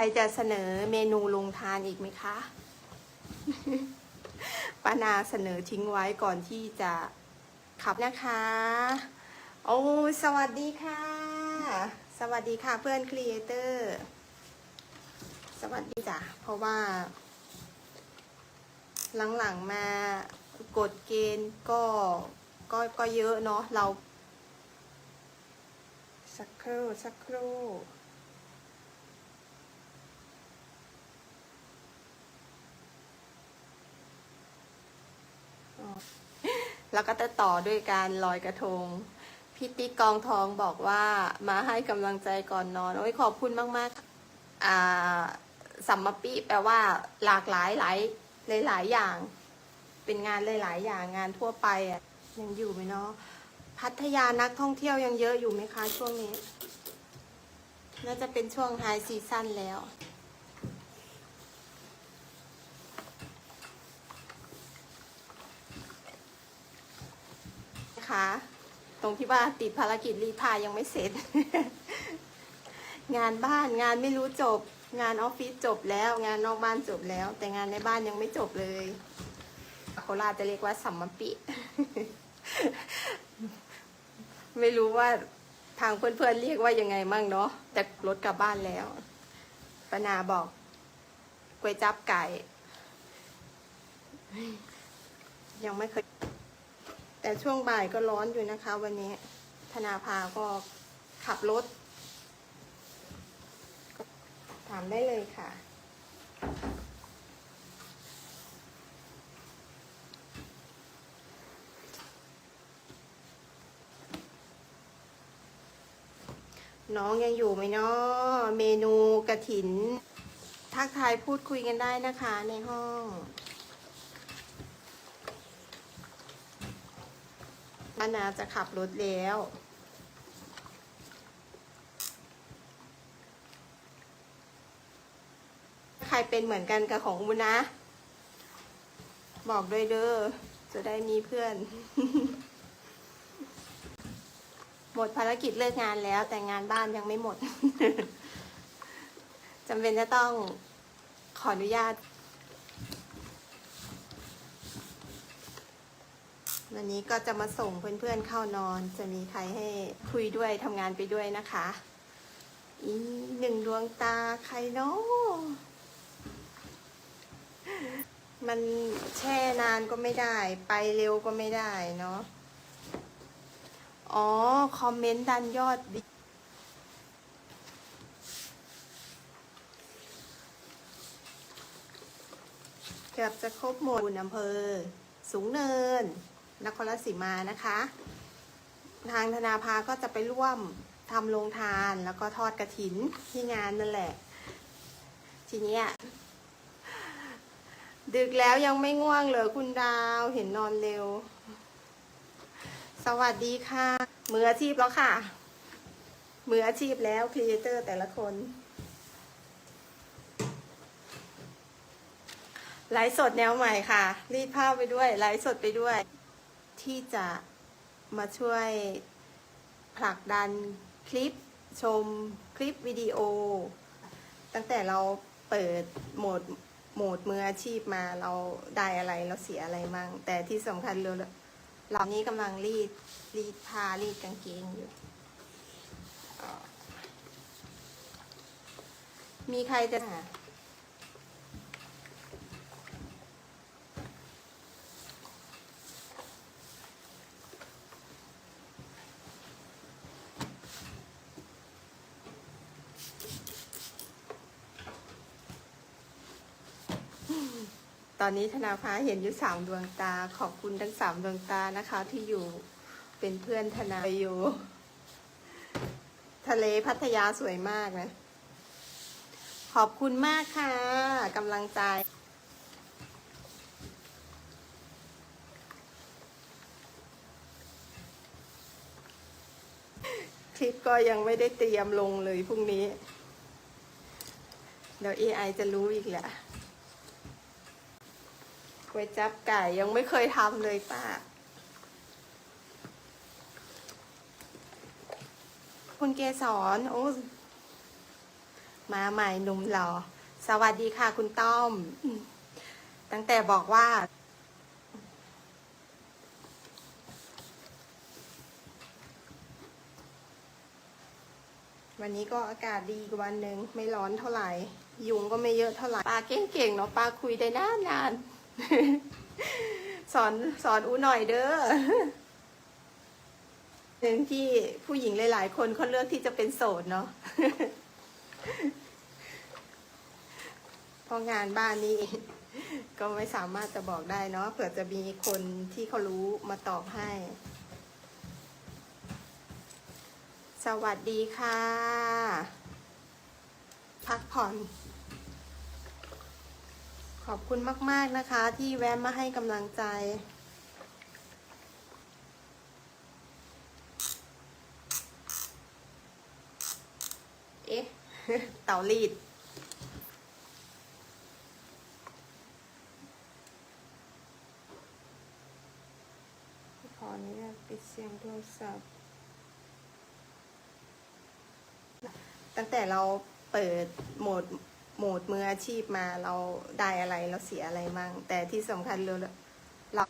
ใครจะเสนอเมนูลงทานอีกไหมคะป้านาเสนอทิ้งไว้ก่อนที่จะขับนะคะ โอ้สวัสดีค่ะ สวัสดีค่ะเพื่อนครีเอเตอร์ สวัสดีจ้ะ เพราะว่า หลังๆมากฎเกณฑ์ก็ก็ก็เยอะเนาะเรา สักครู่สักครู่ แล้วก็จะต่อด้วยการลอยกระทง พี่ติ๊กกองทองบอกว่ามาให้กำลังใจก่อนนอนโอ้ยขอบคุณมากๆอ่าสัมมปีแปลว่าหลากหลายหลายหลายอย่าง เป็นงานหลาย ๆ อย่างงานทั่วไปอะยังอยู่ไหมเนาะพัทยานักท่องเที่ยวยังเยอะอยู่ไหมคะช่วงนี้ น่าจะเป็นช่วงไฮซีซั่นแล้ว นะคะตรง ที่ว่าติดภารกิจรีดผ้ายยังไม่เสร็จ งานบ้านงานไม่รู้จบ งานออฟฟิศจบแล้ว งานนอกบ้านจบแล้ว แต่งานในบ้านยังไม่จบเลยโคราจะเรียกว่าสัมมปิ ไม่รู้ว่าทางเพื่อนๆเรียกว่ายังไงมั่งเนาะแต่รถกลับบ้านแล้วปนาบอกก๋วยจับไก่ ยังไม่เคย แต่ช่วงบ่ายก็ร้อนอยู่นะคะ วันนี้ ธนาภาก็ขับรถ ถามได้เลยค่ะ น้องยังอยู่ไหมเนาะเมนูกระถิน ทักทายพูดคุยกันได้นะคะในห้อง ป้านาจะขับรถแล้ว ใครเป็นเหมือนกันกับของบุนะ บอกด้วยเด้อ จะได้มีเพื่อน หมดภารกิจเลิกงานแล้ว แต่งานบ้านยังไม่หมดจำเป็นจะต้องขออนุญาต วันนี้ก็จะมาส่งเพื่อนๆเข้านอน จะมีใครให้คุยด้วยทำงานไปด้วยนะคะ อีหนึ่งดวงตาใครเนาะมันแช่นานก็ไม่ได้ ไปเร็วก็ไม่ได้เนาะ อ๋อ คอมเมนต์ดันยอดวิเกือบจะครบหมดอำเภอ สูงเนิน นครราชสีมานะคะ ทางธนาภาก็จะไปร่วมทำโรงทานแล้วก็ทอดกระถินที่งานนั่นแหละ ทีเนี้ยดึกแล้วยังไม่ง่วงเหรอคุณดาวเห็นนอนเร็ว สวัสดีค่ะ มืออาชีพแล้วค่ะ มืออาชีพแล้วครีเอเตอร์แต่ละคน ไลฟ์สดแนวใหม่ค่ะ รีดผ้าไปด้วย ไลฟ์สดไปด้วย ที่จะมาช่วยผลักดันคลิปชมคลิปวิดีโอ ตั้งแต่เราเปิดโหมดโหมดมืออาชีพมาเราได้อะไรเราเสียอะไรมั่งแต่ที่สำคัญเราเรานี้กำลังรีดรีดผ้ารีดกางเกงอยู่ มีใครจะ ตอนนี้ธนาภาเห็นอยู่สามดวงตา ขอบคุณทั้งสามดวงตานะคะ ที่อยู่เป็นเพื่อนธนาอยู่ ทะเลพัทยาสวยมากนะ ขอบคุณมากค่ะกำลังใจคลิปก็ยังไม่ได้เตรียมลงเลยพรุ่งนี้ เดี๋ยว AI จะรู้อีกแหละ วยจับไก่ยังไม่เคยทำเลยป้า คุณเกสรโอ้มาใหม่หนุ่มหล่อ สวัสดีค่ะคุณต้อม ตั้งแต่บอกว่าวันนี้ก็อากาศดีกว่าวันหนึ่งไม่ร้อนเท่าไหร่ ยุงก็ไม่เยอะเท่าไหร่ปลาเก่งๆเนาะปลาคุยได้นานนานๆ สอนสอนอูหน่อยเด้อหนึ่งที่ผู้หญิงหลาย ๆ คนเขาเลือกที่จะเป็นโสดเนาะเพราะงานบ้านนี้ ก็ไม่สามารถจะบอกได้เนาะเผื่อจะมีคนที่เขารู้มาตอบให้ สวัสดีค่ะ พักผ่อน ขอบคุณมาก ๆ นะคะ ที่แวะมาให้กำลังใจ เอ๊ะ เต่ารีดขออนุญาตปิดเสียงโทรศัพท์ ตั้งแต่เราเปิดโหมด โหมดมืออาชีพมาเราได้อะไรเราเสียอะไรมั่งแต่ที่สำคัญเลยเรา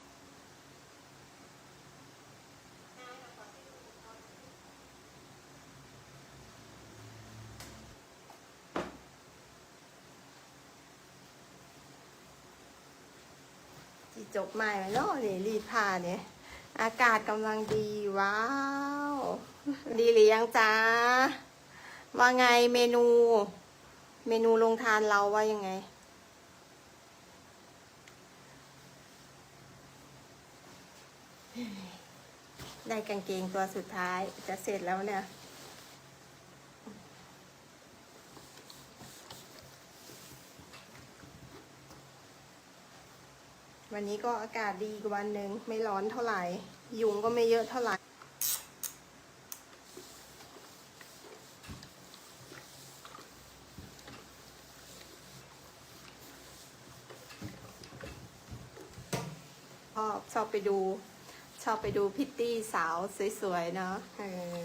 จีจบใหม่ไหมเนาะนี่รีดผ้าเนี่ยอากาศกำลังดีว้าว ดีหรือยังจ้าว่าไงเมนู เมนูลงทานเราว่ายังไง ได้กางเกงตัวสุดท้ายจะเสร็จแล้วเนี่ยวันนี้ก็อากาศดีกว่าวันหนึ่งไม่ร้อนเท่าไหร่ ยุงก็ไม่เยอะเท่าไหร่ ชอบชอบไปดู ชอบไปดูพิตตี้สาวสวยๆเนาะออ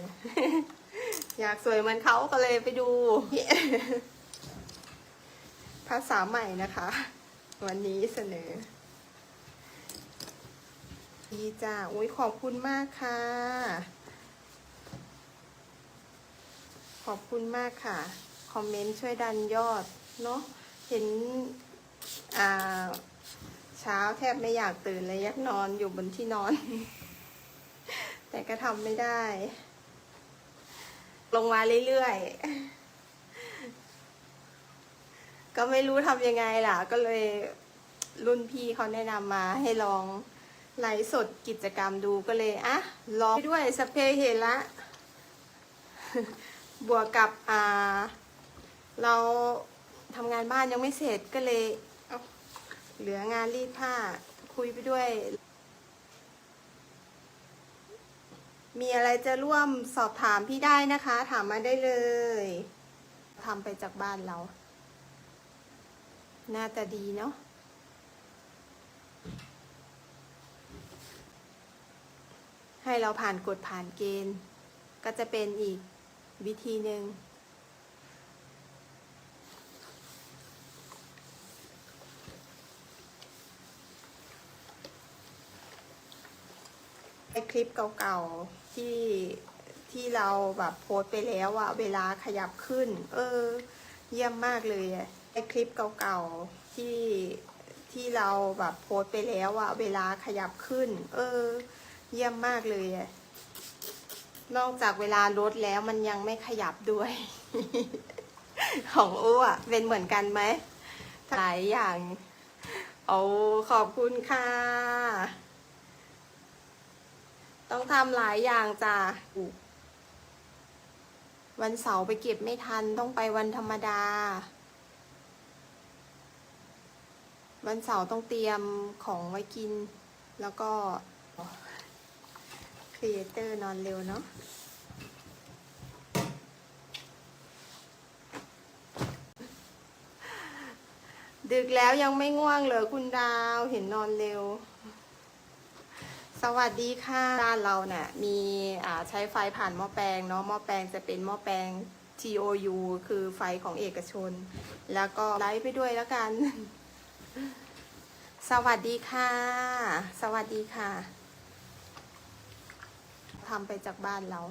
อยากสวยเหมือนเขาก็เลยไปดู ภาษาใหม่นะคะ วันนี้เสนอดีจ้าอุ้ยขอบคุณมากค่ะ ขอบคุณมากค่ะ คอมเมนต์ช่วยดันยอด เนาะเห็น อ่า เช้าแทบไม่อยากตื่นเลยอยากนอนอยู่บนที่นอน แต่ก็ทำไม่ได้ ลงมาเรื่อยๆ ก็ไม่รู้ทำยังไงล่ะ ก็เลยรุ่นพี่เขาแนะนำมาให้ลองไลฟ์สดกิจกรรมดูก็เลยอะลองด้วยสเพเหระบวกกับอ่า เราทำงานบ้านยังไม่เสร็จก็เลย เหลืองานรีดผ้าคุยไปด้วย มีอะไรจะร่วมสอบถามพี่ได้นะคะ ถามมาได้เลยทำไปจากบ้านเรา น่าจะดีเนาะให้เราผ่านกฎผ่านเกณฑ์ ก็จะเป็นอีกวิธีหนึ่ง ไอคลิปเก่าๆที่ที่เราแบบโพสไปแล้วอะเวลาขยับขึ้น เออ เยี่ยมมากเลยไอคลิปเก่าๆที่ที่เราแบบโพสไปแล้วอะเวลาขยับขึ้น เออ เยี่ยมมากเลยนอกจากเวลาลดแล้วมันยังไม่ขยับด้วย ของอ้วเป็นเหมือนกันไหมหลายอย่าง โอ้ขอบคุณค่ะ ต้องทำหลายอย่างจ้ะวันเสาร์ไปเก็บไม่ทันต้องไปวันธรรมดา วันเสาร์ต้องเตรียมของไว้กิน แล้วก็ครีเอเตอร์นอนเร็วเนาะดึกแล้วยังไม่ง่วงเหรอคุณดาวเห็นนอนเร็ว สวัสดีค่ะบ้านเราเนี่ยมีใช้ไฟผ่านหม้อแปลงเนาะหม้อแปลงจะเป็นหม้อแปลง T O U คือไฟของเอกชน แล้วก็ไลฟ์ไปด้วยแล้วกัน สวัสดีค่ะ สวัสดีค่ะทำไปจากบ้านเรา